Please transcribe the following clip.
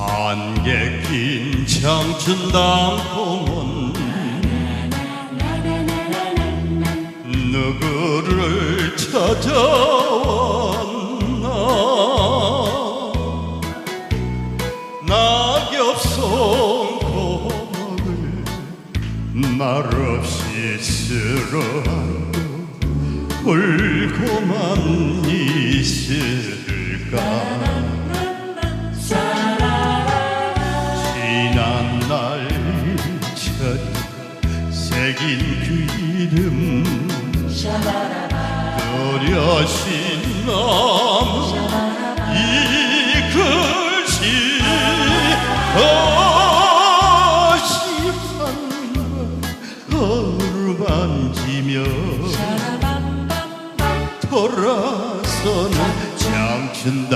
한개 낀 청춘당 공원 누구를 찾아왔나? 낙엽송 고막을 말없이 쓸어안고 울고만 있을 날처럼 새긴 그 이름 또렷이 남은 이 글씨 다시 한번 어루만지며 돌아서는 장춘당